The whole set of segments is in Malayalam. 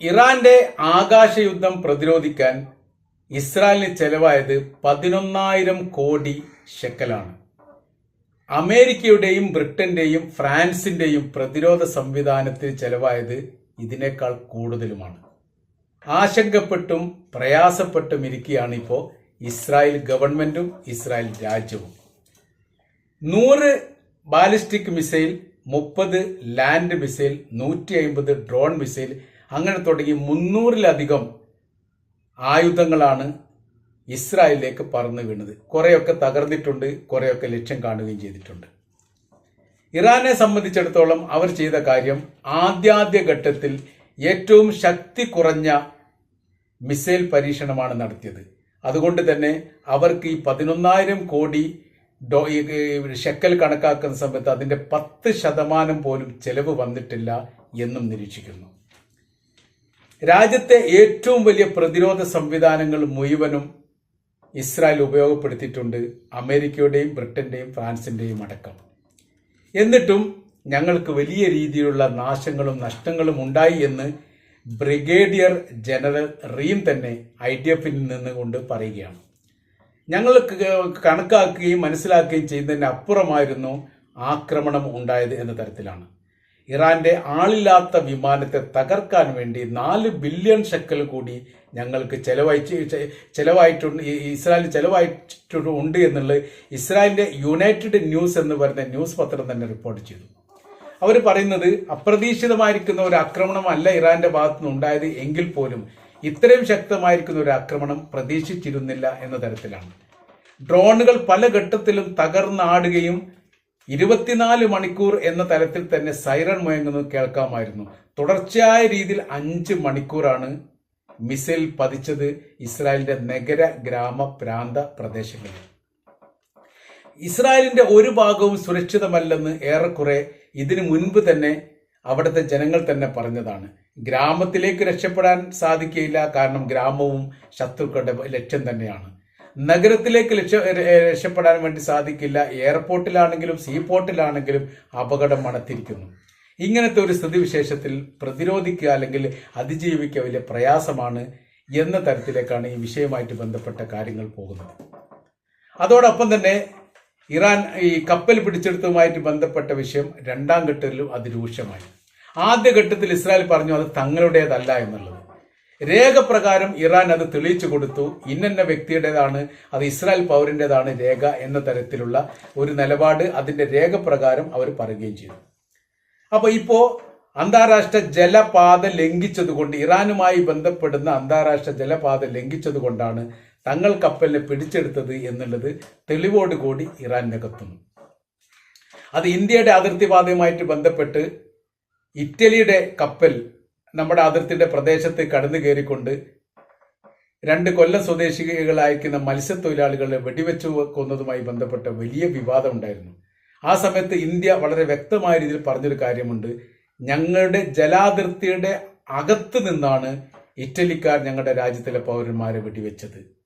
ഇറാന്റെ ആകാശയുദ്ധം പ്രതിരോധിക്കാൻ ഇസ്രായേലിന് ചെലവായത് പതിനൊന്നായിരം കോടി ഷെക്കലാണ്. അമേരിക്കയുടെയും ബ്രിട്ടന്റെയും ഫ്രാൻസിന്റെയും പ്രതിരോധ സംവിധാനത്തിന് ചെലവായത് ഇതിനേക്കാൾ കൂടുതലുമാണ്. ആശങ്കപ്പെട്ടും പ്രയാസപ്പെട്ടും ഇരിക്കുകയാണ് ഇപ്പോൾ ഇസ്രായേൽ ഗവൺമെന്റും ഇസ്രായേൽ രാജ്യവും. നൂറ് ബാലിസ്റ്റിക് മിസൈൽ മുപ്പത് ലാൻഡ് മിസൈൽ നൂറ്റി അമ്പത് ഡ്രോൺ മിസൈൽ അങ്ങനെ തുടങ്ങി മുന്നൂറിലധികം ആയുധങ്ങളാണ് ഇസ്രായേലിലേക്ക് പറന്നു വീണത്. കുറേയൊക്കെ തകർന്നിട്ടുണ്ട് കുറേയൊക്കെ ലക്ഷ്യം കാണുകയും ചെയ്തിട്ടുണ്ട്. ഇറാനെ സംബന്ധിച്ചിടത്തോളം അവർ ചെയ്ത കാര്യം ആദ്യാദ്യ ഘട്ടത്തിൽ ഏറ്റവും ശക്തി കുറഞ്ഞ മിസൈൽ പരീക്ഷണമാണ് നടത്തിയത്. അതുകൊണ്ട് തന്നെ അവർക്ക് ഈ പതിനൊന്നായിരം കോടി ഡോ ഷെക്കൽ കണക്കാക്കുന്ന സമയത്ത് അതിന്റെ പത്ത് ശതമാനം പോലും ചെലവ് വന്നിട്ടില്ല എന്നും നിരീക്ഷിക്കുന്നു. രാജ്യത്തെ ഏറ്റവും വലിയ പ്രതിരോധ സംവിധാനങ്ങൾ മുഴുവനും ഇസ്രായേൽ ഉപയോഗപ്പെടുത്തിയിട്ടുണ്ട് അമേരിക്കയുടെയും ബ്രിട്ടന്റെയും ഫ്രാൻസിന്റെയും അടക്കം. എന്നിട്ടും ഞങ്ങൾക്ക് വലിയ രീതിയിലുള്ള നാശങ്ങളും നഷ്ടങ്ങളും ഉണ്ടായി എന്ന് ബ്രിഗേഡിയർ ജനറൽ റീം തന്നെ ഐ ഡി എഫിൽ നിന്നുകൊണ്ട് പറയുകയാണ്. ഞങ്ങൾ കണക്കാക്കുകയും മനസ്സിലാക്കുകയും ചെയ്യുന്നതിന് അപ്പുറമായിരുന്നു ആക്രമണം ഉണ്ടായത് എന്ന തരത്തിലാണ്. ഇറാന്റെ ആളില്ലാത്ത വിമാനത്തെ തകർക്കാൻ വേണ്ടി നാല് ബില്യൺ ഷെക്കൽ കൂടി ഞങ്ങൾക്ക് ചെലവഴിച്ച് ചെലവായിട്ടുണ്ട്. ഇസ്രായേൽ ചെലവായിട്ടുണ്ട് എന്നുള്ളത് ഇസ്രായേലിന്റെ യുണൈറ്റഡ് ന്യൂസ് എന്ന് പറയുന്ന ന്യൂസ് പത്രം തന്നെ റിപ്പോർട്ട് ചെയ്തു. അവർ പറയുന്നത് അപ്രതീക്ഷിതമായിരിക്കുന്ന ഒരു ആക്രമണമല്ല ഇറാന്റെ ഭാഗത്തു നിന്ന് ഉണ്ടായത് എങ്കിൽ പോലും ഇത്രയും ശക്തമായിരിക്കുന്ന ഒരു ആക്രമണം പ്രതീക്ഷിച്ചിരുന്നില്ല എന്ന തരത്തിലാണ്. ഡ്രോണുകൾ പല ഘട്ടത്തിലും തകർന്നാടുകയും ഇരുപത്തിനാല് മണിക്കൂർ എന്ന തരത്തിൽ തന്നെ സൈറൺ മുഴങ്ങുന്നത് കേൾക്കാമായിരുന്നു. തുടർച്ചയായ രീതിയിൽ അഞ്ച് മണിക്കൂറാണ് മിസൈൽ പതിച്ചത് ഇസ്രായേലിന്റെ നഗര ഗ്രാമ പ്രാന്ത പ്രദേശങ്ങളിൽ. ഇസ്രായേലിന്റെ ഒരു ഭാഗവും സുരക്ഷിതമല്ലെന്ന് ഏറെക്കുറെ ഇതിനു മുൻപ് തന്നെ അവിടുത്തെ ജനങ്ങൾ തന്നെ പറഞ്ഞതാണ്. ഗ്രാമത്തിലേക്ക് രക്ഷപ്പെടാൻ സാധിക്കുകയില്ല കാരണം ഗ്രാമവും ശത്രുക്കളുടെ ലക്ഷ്യം തന്നെയാണ്. നഗരത്തിലേക്ക് ലക്ഷ്യ രക്ഷപ്പെടാൻ വേണ്ടി സാധിക്കില്ല. എയർപോർട്ടിലാണെങ്കിലും സീപോർട്ടിലാണെങ്കിലും അപകടം മണത്തിരിക്കുന്നു ഇങ്ങനത്തെ ഒരു സ്ഥിതിവിശേഷത്തിൽ പ്രതിരോധിക്കുക അല്ലെങ്കിൽ അതിജീവിക്കുക വലിയ പ്രയാസമാണ് എന്ന തരത്തിലേക്കാണ് ഈ വിഷയമായിട്ട് ബന്ധപ്പെട്ട കാര്യങ്ങൾ പോകുന്നത്. അതോടൊപ്പം തന്നെ ഇറാൻ ഈ കപ്പൽ പിടിച്ചെടുത്തതുമായിട്ട് ബന്ധപ്പെട്ട വിഷയം രണ്ടാം ഘട്ടത്തിലും അതിരൂക്ഷമായി. ആദ്യ ഘട്ടത്തിൽ ഇസ്രായേൽ പറഞ്ഞു അത് തങ്ങളുടേതല്ല എന്നുള്ളത്. രേഖപ്രകാരം ഇറാൻ അത് തെളിയിച്ചു കൊടുത്തു. ഇന്നന്ന വ്യക്തിയുടേതാണ് അത് ഇസ്രായേൽ പൗരന്റേതാണ് രേഖ എന്ന തരത്തിലുള്ള ഒരു നിലപാട് അതിന്റെ രേഖപ്രകാരം അവർ പറയുകയും ചെയ്തു. അപ്പോൾ ഇപ്പോ അന്താരാഷ്ട്ര ജലപാത ലംഘിച്ചതുകൊണ്ട് ഇറാനുമായി ബന്ധപ്പെടുന്ന അന്താരാഷ്ട്ര ജലപാത ലംഘിച്ചതുകൊണ്ടാണ് തങ്ങൾ കപ്പലിനെ പിടിച്ചെടുത്തത് എന്നുള്ളത് തെളിവോടുകൂടി ഇറാൻ അത് ഇന്ത്യയുടെ അതിർത്തി പാതയുമായിട്ട് ബന്ധപ്പെട്ട് ഇറ്റലിയുടെ കപ്പൽ നമ്മുടെ അതിർത്തിയുടെ പ്രദേശത്ത് കടന്നു കയറിക്കൊണ്ട് രണ്ട് കൊല്ലം സ്വദേശികളായിരിക്കുന്ന മത്സ്യത്തൊഴിലാളികളെ വെടിവെച്ചു കൊന്നതുമായി ബന്ധപ്പെട്ട വലിയ വിവാദം ഉണ്ടായിരുന്നു. ആ സമയത്ത് ഇന്ത്യ വളരെ വ്യക്തമായ രീതിയിൽ പറഞ്ഞൊരു കാര്യമുണ്ട്. ഞങ്ങളുടെ ജലാതിർത്തിയുടെ അകത്ത് നിന്നാണ് ഇറ്റലിക്കാർ ഞങ്ങളുടെ രാജ്യത്തിലെ പൗരന്മാരെ വെടിവെച്ചത്.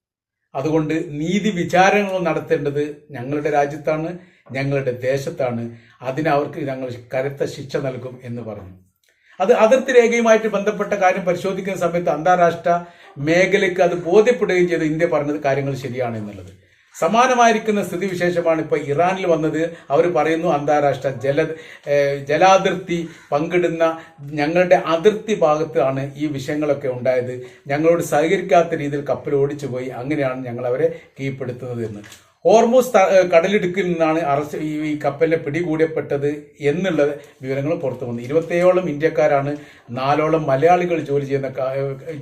അതുകൊണ്ട് നീതി വിചാരങ്ങൾ നടത്തേണ്ടത് ഞങ്ങളുടെ രാജ്യത്താണ് ഞങ്ങളുടെ ദേശത്താണ്. അതിനവർക്ക് ഞങ്ങൾ കരുത്ത ശിക്ഷ നൽകും എന്ന് പറഞ്ഞു. അത് അതിർത്തി രേഖയുമായിട്ട് ബന്ധപ്പെട്ട കാര്യം പരിശോധിക്കുന്ന സമയത്ത് അന്താരാഷ്ട്ര മേഖലയ്ക്ക് അത് ബോധ്യപ്പെടുകയും ചെയ്ത്. ഇന്ത്യ പറഞ്ഞത് കാര്യങ്ങൾ ശരിയാണ് എന്നുള്ളത്. സമാനമായിരിക്കുന്ന സ്ഥിതിവിശേഷമാണ് ഇപ്പോൾ ഇറാനിൽ വന്നത്. അവർ പറയുന്നു അന്താരാഷ്ട്ര ജല ജലാതിർത്തി പങ്കിടുന്ന ഞങ്ങളുടെ അതിർത്തി ഭാഗത്താണ് ഈ വിഷയങ്ങളൊക്കെ ഉണ്ടായത്. ഞങ്ങളോട് സഹകരിക്കാത്ത രീതിയിൽ കപ്പൽ ഓടിച്ചു പോയി അങ്ങനെയാണ് ഞങ്ങൾ അവരെ കീഴ്പ്പെടുത്തുന്നത് എന്ന്. ഹോർമൂസ് കടലിടുക്കിൽ നിന്നാണ് അറസ്റ്റ് ഈ കപ്പലിനെ പിടികൂടപ്പെട്ടത് എന്നുള്ള വിവരങ്ങൾ പുറത്തു വന്നു. ഇരുപത്തേഴോളം ഇന്ത്യക്കാരാണ് നാലോളം മലയാളികൾ ജോലി ചെയ്യുന്ന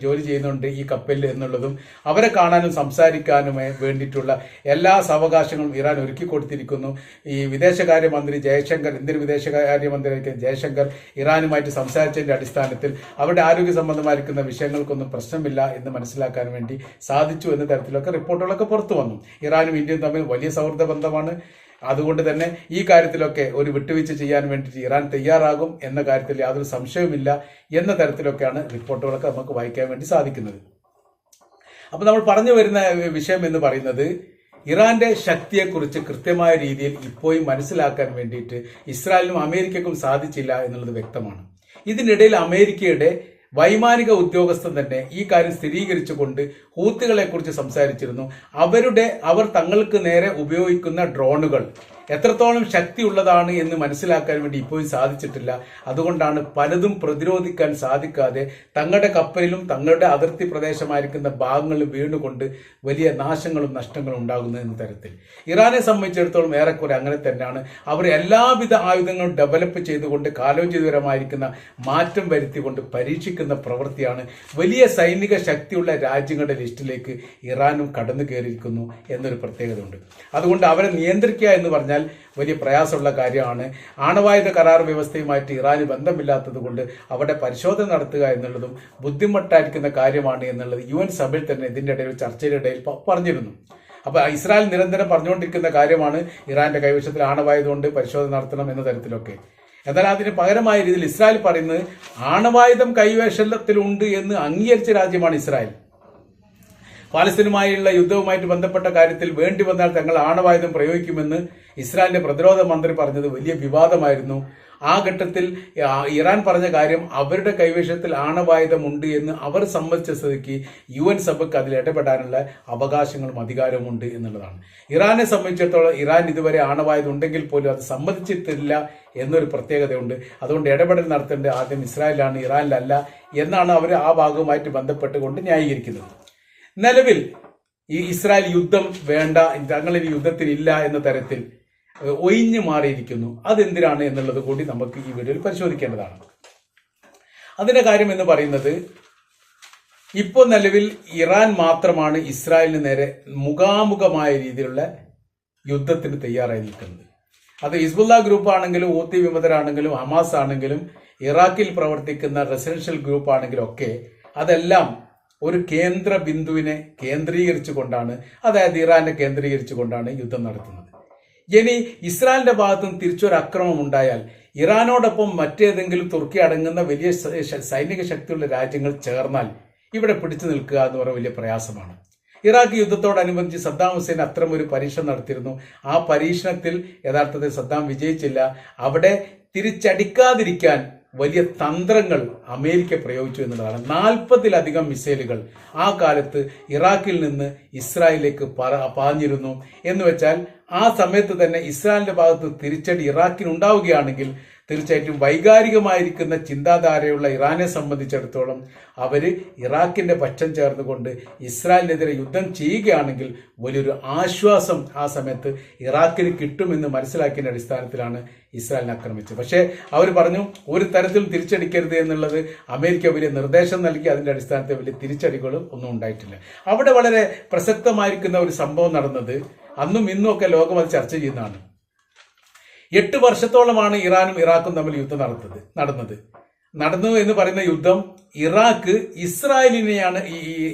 ജോലി ചെയ്യുന്നുണ്ട് ഈ കപ്പലിൽ എന്നുള്ളതും അവരെ കാണാനും സംസാരിക്കാനും വേണ്ടിയിട്ടുള്ള എല്ലാ സാവകാശങ്ങളും ഇറാൻ ഒരുക്കി കൊടുത്തിരിക്കുന്നു. ഈ വിദേശകാര്യമന്ത്രി ജയശങ്കർ ഇന്ത്യൻ വിദേശകാര്യമന്ത്രി ജയശങ്കർ ഇറാനുമായിട്ട് സംസാരിച്ചതിന്റെ അടിസ്ഥാനത്തിൽ അവരുടെ ആരോഗ്യ സംബന്ധമായിരിക്കുന്ന വിഷയങ്ങൾക്കൊന്നും പ്രശ്നമില്ല എന്ന് മനസ്സിലാക്കാൻ വേണ്ടി സാധിച്ചു എന്ന തരത്തിലൊക്കെ റിപ്പോർട്ടുകളൊക്കെ പുറത്തു വന്നു. ഇറാനും ഇന്ത്യയും തമ്മിൽ വലിയ സൗഹൃദ ബന്ധമാണ്. അതുകൊണ്ട് തന്നെ ഈ കാര്യത്തിലൊക്കെ ഒരു വിട്ടുവീഴ്ച ചെയ്യാൻ വേണ്ടിയിട്ട് ഇറാൻ തയ്യാറാകും എന്ന കാര്യത്തിൽ യാതൊരു സംശയവുമില്ല എന്ന തരത്തിലൊക്കെയാണ് റിപ്പോർട്ടുകളൊക്കെ നമുക്ക് വായിക്കാൻ വേണ്ടി സാധിക്കുന്നത്. അപ്പോൾ നമ്മൾ പറഞ്ഞു വരുന്ന വിഷയം എന്ന് പറയുന്നത് ഇറാന്റെ ശക്തിയെക്കുറിച്ച് കൃത്യമായ രീതിയിൽ ഇപ്പോഴും മനസ്സിലാക്കാൻ വേണ്ടിയിട്ട് ഇസ്രായേലിനും അമേരിക്കക്കും സാധിച്ചില്ല എന്നുള്ളത് വ്യക്തമാണ്. ഇതിനിടയിൽ അമേരിക്കയുടെ വൈമാനിക ഉദ്യോഗസ്ഥൻ തന്നെ ഈ കാര്യം സ്ഥിരീകരിച്ചുകൊണ്ട് ഹൂത്തുകളെ കുറിച്ച് സംസാരിച്ചിരുന്നു. അവരുടെ അവർ തങ്ങൾക്ക് നേരെ ഉപയോഗിക്കുന്ന ഡ്രോണുകൾ. എത്രത്തോളം ശക്തിയുള്ളതാണ് എന്ന് മനസ്സിലാക്കാൻ വേണ്ടി ഇപ്പോഴും സാധിച്ചിട്ടില്ല. അതുകൊണ്ടാണ് പലതും പ്രതിരോധിക്കാൻ സാധിക്കാതെ തങ്ങളുടെ കപ്പലിലും തങ്ങളുടെ അതിർത്തി പ്രദേശമായിരിക്കുന്ന ഭാഗങ്ങളിലും വീണുകൊണ്ട് വലിയ നാശങ്ങളും നഷ്ടങ്ങളും ഉണ്ടാകുന്നു എന്ന തരത്തിൽ. ഇറാനെ സംബന്ധിച്ചിടത്തോളം ഏറെക്കുറെ അങ്ങനെ തന്നെയാണ്. അവർ എല്ലാവിധ ആയുധങ്ങളും ഡെവലപ്പ് ചെയ്തുകൊണ്ട് കാലോചിതപരമായിരിക്കുന്ന മാറ്റം വരുത്തിക്കൊണ്ട് പരീക്ഷിക്കുന്ന പ്രവൃത്തിയാണ് വലിയ സൈനിക ശക്തിയുള്ള രാജ്യങ്ങളുടെ ലിസ്റ്റിലേക്ക് ഇറാനും കടന്നു കയറിയിരിക്കുന്നു എന്നൊരു പ്രത്യേകത ഉണ്ട് അതുകൊണ്ട് അവരെ നിയന്ത്രിക്കുക എന്ന് പറഞ്ഞാൽ വലിയ പ്രയാസമുള്ള കാര്യമാണ്. ആണവായുധ കരാർ വ്യവസ്ഥയുമായിട്ട് ഇറാന് ബന്ധമില്ലാത്തതുകൊണ്ട് അവിടെ പരിശോധന നടത്തുക എന്നുള്ളതും ബുദ്ധിമുട്ടായിരിക്കുന്ന കാര്യമാണ് എന്നുള്ളത് യു എൻ സഭയിൽ തന്നെ ഇതിന്റെ ഇടയിൽ ചർച്ചയുടെ ഇടയിൽ പറഞ്ഞിരുന്നു. അപ്പോൾ ഇസ്രായേൽ നിരന്തരം പറഞ്ഞുകൊണ്ടിരിക്കുന്ന കാര്യമാണ് ഇറാന്റെ കൈവശത്തിൽ ആണവായുധമുണ്ട് പരിശോധന നടത്തണം എന്ന തരത്തിലൊക്കെ. എന്നാൽ അതിന് പകരമായ രീതിയിൽ ഇസ്രായേൽ പറയുന്നത് ആണവായുധം കൈവശത്തിലുണ്ട് എന്ന് അംഗീകരിച്ച രാജ്യമാണ് ഇസ്രായേൽ. പാലസ്തീനുമായുള്ള യുദ്ധവുമായിട്ട് ബന്ധപ്പെട്ട കാര്യത്തിൽ വേണ്ടി വന്നാൽ തങ്ങൾ ആണവായുധം പ്രയോഗിക്കുമെന്ന് ഇസ്രായേലിന്റെ പ്രതിരോധ മന്ത്രി പറഞ്ഞത് വലിയ വിവാദമായിരുന്നു. ആ ഘട്ടത്തിൽ ഇറാൻ പറഞ്ഞ കാര്യം അവരുടെ കൈവശത്തിൽ ആണവായുധമുണ്ട് എന്ന് അവർ സമ്മതിച്ച സ്ഥിതിക്ക് യു എൻ സഭയ്ക്ക് അതിൽ ഇടപെടാനുള്ള അവകാശങ്ങളും അധികാരവും ഉണ്ട് എന്നുള്ളതാണ്. ഇറാനെ സംബന്ധിച്ചിടത്തോളം ഇറാൻ ഇതുവരെ ആണവായുധം ഉണ്ടെങ്കിൽ പോലും അത് സമ്മതിച്ചിട്ടില്ല എന്നൊരു പ്രത്യേകതയുണ്ട്. അതുകൊണ്ട് ഇടപെടൽ നടത്തേണ്ടത് ആദ്യം ഇസ്രായേലാണ് ഇറാനിലല്ല എന്നാണ് അവർ ആ ഭാഗവുമായിട്ട് ബന്ധപ്പെട്ടുകൊണ്ട് ന്യായീകരിക്കുന്നത്. നിലവിൽ ഈ ഇസ്രായേൽ യുദ്ധം വേണ്ട തങ്ങളിനി യുദ്ധത്തിനില്ല എന്ന തരത്തിൽ ഒഴിഞ്ഞു മാറിയിരിക്കുന്നു. അതെന്തിനാണ് എന്നുള്ളത് കൂടി നമുക്ക് ഈ വീഡിയോയിൽ പരിശോധിക്കേണ്ടതാണ്. അതിന്റെ കാര്യം എന്ന് പറയുന്നത് ഇപ്പോൾ നിലവിൽ ഇറാൻ മാത്രമാണ് ഇസ്രായേലിന് നേരെ മുഖാമുഖമായ രീതിയിലുള്ള യുദ്ധത്തിന് തയ്യാറായി നിൽക്കുന്നത്. അത് ഹിസ്ബുല്ല ഗ്രൂപ്പ് ആണെങ്കിലും ഊത്തി വിമതരാണെങ്കിലും ഹമാസ് ആണെങ്കിലും ഇറാഖിൽ പ്രവർത്തിക്കുന്ന റെസിഡൻഷ്യൽ ഗ്രൂപ്പ് ആണെങ്കിലും ഒക്കെ അതെല്ലാം ഒരു കേന്ദ്ര ബിന്ദുവിനെ കേന്ദ്രീകരിച്ചു കൊണ്ടാണ് അതായത് ഇറാനെ കേന്ദ്രീകരിച്ചു കൊണ്ടാണ് യുദ്ധം നടത്തുന്നത്. ഇനി ഇസ്രായേലിന്റെ ഭാഗത്തും തിരിച്ചൊരു അക്രമം ഉണ്ടായാൽ ഇറാനോടൊപ്പം മറ്റേതെങ്കിലും തുർക്കി അടങ്ങുന്ന വലിയ സൈനിക ശക്തിയുള്ള രാജ്യങ്ങൾ ചേർന്നാൽ ഇവിടെ പിടിച്ചു നിൽക്കുക എന്ന് പറയുന്ന വലിയ പ്രയാസമാണ്. ഇറാഖ് യുദ്ധത്തോടനുബന്ധിച്ച് സദ്ദാം ഹുസൈൻ അത്തരം ഒരു പരീക്ഷണം നടത്തിയിരുന്നു. ആ പരീക്ഷണത്തിൽ യഥാർത്ഥത്തിൽ സദ്ദാം വിജയിച്ചില്ല. അവിടെ തിരിച്ചടിക്കാതിരിക്കാൻ വലിയ തന്ത്രങ്ങൾ അമേരിക്ക പ്രയോഗിച്ചു എന്നുള്ളതാണ്. നാൽപ്പതിലധികം മിസൈലുകൾ ആ കാലത്ത് ഇറാഖിൽ നിന്ന് ഇസ്രായേലിലേക്ക് പാഞ്ഞിരുന്നു. എന്ന് വെച്ചാൽ ആ സമയത്ത് തന്നെ ഇസ്രായേലിന്റെ ഭാഗത്ത് തിരിച്ചടി ഇറാഖിന് ഉണ്ടാവുകയാണെങ്കിൽ തീർച്ചയായിട്ടും വൈകാരികമായിരിക്കുന്ന ചിന്താധാരയുള്ള ഇറാനെ സംബന്ധിച്ചിടത്തോളം അവർ ഇറാഖിന്റെ പക്ഷം ചേർന്നുകൊണ്ട് ഇസ്രായേലിനെതിരെ യുദ്ധം ചെയ്യുകയാണെങ്കിൽ വലിയൊരു ആശ്വാസം ആ സമയത്ത് ഇറാഖിന് കിട്ടുമെന്ന് മനസ്സിലാക്കിയതിന്റെ അടിസ്ഥാനത്തിലാണ് ഇസ്രായേലിനെ ആക്രമിച്ചത്. പക്ഷേ അവർ പറഞ്ഞു ഒരു തരത്തിലും തിരിച്ചടിക്കരുത് എന്നുള്ളത് അമേരിക്ക വലിയ നിർദ്ദേശം നൽകി അതിന്റെ അടിസ്ഥാനത്തിൽ വലിയ തിരിച്ചടികളും ഒന്നും ഉണ്ടായിട്ടില്ല. അവിടെ വളരെ പ്രസക്തമായിരിക്കുന്ന ഒരു സംഭവം നടന്നത് അന്നും ഇന്നും ഒക്കെ ലോകം അത് ചർച്ച ചെയ്യുന്നതാണ്. എട്ട് വർഷത്തോളമാണ് ഇറാനും ഇറാഖും തമ്മിൽ യുദ്ധം നടത്തത് നടന്നത്. നടന്നു എന്ന് പറയുന്ന യുദ്ധം ഇറാഖ് ഇസ്രായേലിനെയാണ്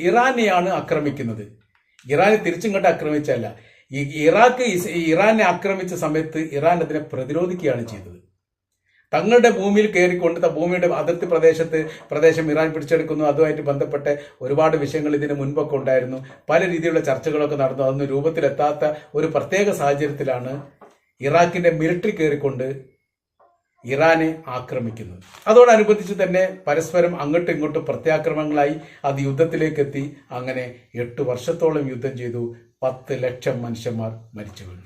ഇറാനെയാണ് ആക്രമിക്കുന്നത്. ഇറാനെ തിരിച്ചിങ്ങോട്ട് ആക്രമിച്ചല്ല ഈ ഇറാഖ് ഇറാനെ ആക്രമിച്ച സമയത്ത് ഇറാൻ അതിനെ പ്രതിരോധിക്കുകയാണ് ചെയ്തത്. തങ്ങളുടെ ഭൂമിയിൽ കയറിക്കൊണ്ട് ഭൂമിയുടെ അതിർത്തി പ്രദേശത്ത് പ്രദേശം ഇറാൻ പിടിച്ചെടുക്കുന്നു. അതുമായിട്ട് ബന്ധപ്പെട്ട ഒരുപാട് വിഷയങ്ങൾ ഇതിന് മുൻപൊക്കെ ഉണ്ടായിരുന്നു. പല രീതിയിലുള്ള ചർച്ചകളൊക്കെ നടന്നു. അതൊന്നും രൂപത്തിലെത്താത്ത ഒരു പ്രത്യേക സാഹചര്യത്തിലാണ് ഇറാഖിന്റെ മിലിറ്ററി കയറിക്കൊണ്ട് ഇറാനെ ആക്രമിക്കുന്നത്. അതോടനുബന്ധിച്ച് തന്നെ പരസ്പരം അങ്ങോട്ടും ഇങ്ങോട്ടും പ്രത്യാക്രമങ്ങളായി അത് യുദ്ധത്തിലേക്ക് എത്തി അങ്ങനെ എട്ട് വർഷത്തോളം യുദ്ധം ചെയ്തു. പത്ത് ലക്ഷം മനുഷ്യന്മാർ മരിച്ചു വീണു.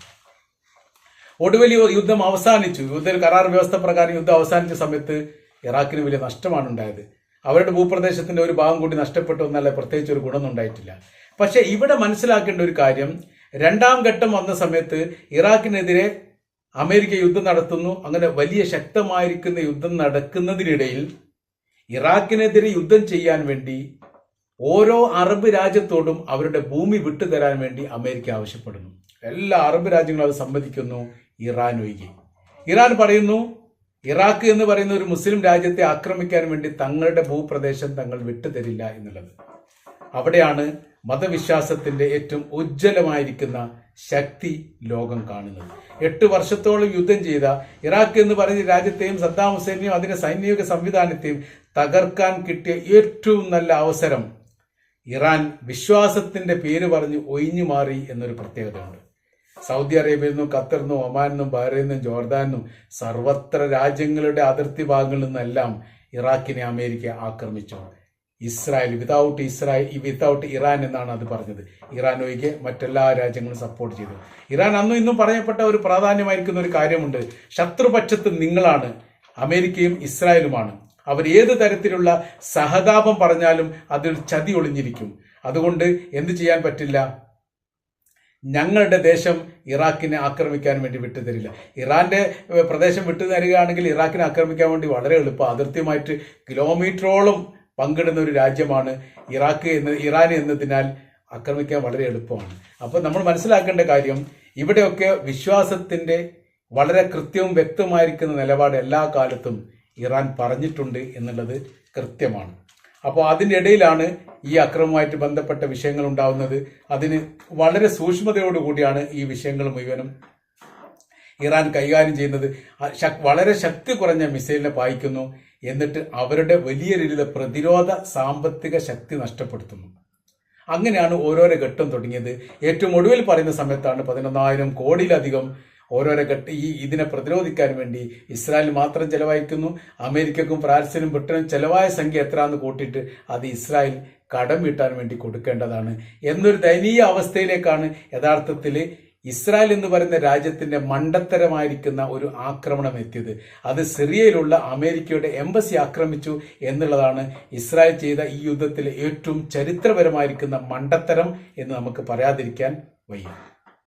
ഒടുവിൽ യുദ്ധം അവസാനിച്ചു. യുദ്ധ കരാർ വ്യവസ്ഥ പ്രകാരം യുദ്ധം അവസാനിച്ച സമയത്ത് ഇറാഖിന് വലിയ നഷ്ടമാണ് ഉണ്ടായത്. അവരുടെ ഭൂപ്രദേശത്തിന്റെ ഒരു ഭാഗം കൂടി നഷ്ടപ്പെട്ടു എന്നല്ല പ്രത്യേകിച്ച് ഒരു ഗുണമൊന്നും ഉണ്ടായിട്ടില്ല. പക്ഷേ ഇവിടെ മനസ്സിലാക്കേണ്ട ഒരു കാര്യം രണ്ടാം ഘട്ടം വന്ന സമയത്ത് ഇറാഖിനെതിരെ അമേരിക്ക യുദ്ധം നടത്തുന്നു. അങ്ങനെ വലിയ ശക്തമായിരിക്കുന്ന യുദ്ധം നടക്കുന്നതിനിടയിൽ ഇറാഖിനെതിരെ യുദ്ധം ചെയ്യാൻ വേണ്ടി ഓരോ അറബ് രാജ്യത്തോടും അവരുടെ ഭൂമി വിട്ടുതരാൻ വേണ്ടി അമേരിക്ക ആവശ്യപ്പെടുന്നു. എല്ലാ അറബ് രാജ്യങ്ങളും അത് സമ്മതിക്കുന്നു. ഇറാൻ ഒഴികെ. ഇറാൻ പറയുന്നു ഇറാഖ് എന്ന് പറയുന്ന ഒരു മുസ്ലിം രാജ്യത്തെ ആക്രമിക്കാൻ വേണ്ടി തങ്ങളുടെ ഭൂപ്രദേശം തങ്ങൾ വിട്ടുതരില്ല എന്നുള്ളത്. അവിടെയാണ് മതവിശ്വാസത്തിന്റെ ഏറ്റവും ഉജ്ജ്വലമായിരിക്കുന്ന ശക്തി ലോകം കാണുന്നത്. എട്ട് വർഷത്തോളം യുദ്ധം ചെയ്ത ഇറാഖ് എന്ന് പറഞ്ഞ രാജ്യത്തെയും സദ്ദാം ഹുസൈനെയും അതിന്റെ സൈനിക സംവിധാനത്തെയും തകർക്കാൻ കിട്ടിയ ഏറ്റവും നല്ല അവസരം ഇറാൻ വിശ്വാസത്തിന്റെ പേര് പറഞ്ഞ് ഒഴിഞ്ഞു മാറി എന്നൊരു പ്രത്യേകതയുണ്ട്. സൗദി അറേബ്യയിൽ നിന്നും ഖത്തറിൽ നിന്നും ഒമാനിൽ നിന്നും ബഹ്റൈനിൽ നിന്നും ജോർദാനിൽ നിന്നും സർവത്ര രാജ്യങ്ങളുടെ അതിർത്തി ഭാഗങ്ങളിൽ നിന്നെല്ലാം ഇറാഖിനെ അമേരിക്ക ആക്രമിച്ചു Israel without Israel without Iran എന്നാണ് അത് പറഞ്ഞത്. ഇറാൻ ഒഴികെ മറ്റെല്ലാ രാജ്യങ്ങളും സപ്പോർട്ട് ചെയ്തു. ഇറാൻ അന്നും ഇന്നും പറയപ്പെട്ട ഒരു പ്രാധാന്യമായിരിക്കുന്ന ഒരു കാര്യമുണ്ട്. ശത്രുപക്ഷത്ത് നിങ്ങളാണ് അമേരിക്കയും ഇസ്രായേലുമാണ്. അവർ ഏത് തരത്തിലുള്ള സഹതാപം പറഞ്ഞാലും അതിൽ ചതി ഒളിഞ്ഞിരിക്കും. അതുകൊണ്ട് എന്ത് ചെയ്യാൻ പറ്റില്ല? ഞങ്ങളുടെ ദേശം ഇറാഖിനെ ആക്രമിക്കാൻ വേണ്ടി വിട്ടുതരില്ല. ഇറാന്റെ പ്രദേശം വിട്ടു തരികയാണെങ്കിൽ ഇറാഖിനെ ആക്രമിക്കാൻ വേണ്ടി വളരെ എളുപ്പം. അതിർത്തിയുമായിട്ട് കിലോമീറ്ററോളം പങ്കിടുന്ന ഒരു രാജ്യമാണ് ഇറാഖ് എന്ന് ഇറാൻ എന്നതിനാൽ ആക്രമിക്കാൻ വളരെ എളുപ്പമാണ്. അപ്പോൾ നമ്മൾ മനസ്സിലാക്കേണ്ട കാര്യം ഇവിടെയൊക്കെ വിശ്വാസത്തിന്റെ വളരെ കൃത്യവും വ്യക്തമായിരിക്കുന്ന നിലപാട് എല്ലാ കാലത്തും ഇറാൻ പറഞ്ഞിട്ടുണ്ട് എന്നുള്ളത് കൃത്യമാണ്. അപ്പോൾ അതിന്റെ ഇടയിലാണ് ഈ അക്രമവുമായിട്ട് ബന്ധപ്പെട്ട വിഷയങ്ങൾ ഉണ്ടാവുന്നത്. അതിന് വളരെ സൂക്ഷ്മതയോടുകൂടിയാണ് ഈ വിഷയങ്ങൾ മുഴുവനും ഇറാൻ കൈകാര്യം ചെയ്യുന്നത്. വളരെ ശക്തി കുറഞ്ഞ മിസൈലിനെ പായിക്കുന്നു. എന്നിട്ട് അവരുടെ വലിയ രീതിയിലെ പ്രതിരോധ സാമ്പത്തിക ശക്തി നഷ്ടപ്പെടുത്തുന്നു. അങ്ങനെയാണ് ഓരോരോ ഘട്ടം തുടങ്ങിയത്. ഏറ്റവും ഒടുവിൽ പറയുന്ന സമയത്താണ് പതിനൊന്നായിരം കോടിയിലധികം ഓരോരോ ഘട്ട ഈ ഇതിനെ പ്രതിരോധിക്കാൻ വേണ്ടി ഇസ്രായേൽ മാത്രം ചെലവഴിക്കുന്നു. അമേരിക്കക്കും ഫ്രാൻസിനും ബ്രിട്ടനും ചെലവായ സംഖ്യ എത്രയാന്ന് കൂട്ടിയിട്ട് അത് ഇസ്രായേൽ കടം വീട്ടാൻ വേണ്ടി കൊടുക്കേണ്ടതാണ്. എന്നൊരു ദയനീയ അവസ്ഥയിലേക്കാണ് യഥാർത്ഥത്തിൽ ഇസ്രായേൽ എന്ന് പറയുന്ന രാജ്യത്തിന്റെ മണ്ടത്തരമായിരിക്കുന്ന ഒരു ആക്രമണം എത്തിയത്. അത് സിറിയയിലുള്ള അമേരിക്കയുടെ എംബസി ആക്രമിച്ചു എന്നുള്ളതാണ് ഇസ്രായേൽ ചെയ്ത ഈ യുദ്ധത്തിലെ ഏറ്റവും ചരിത്രപരമായിരിക്കുന്ന മണ്ടത്തരം എന്ന് നമുക്ക് പറയാതിരിക്കാൻ വയ്യ.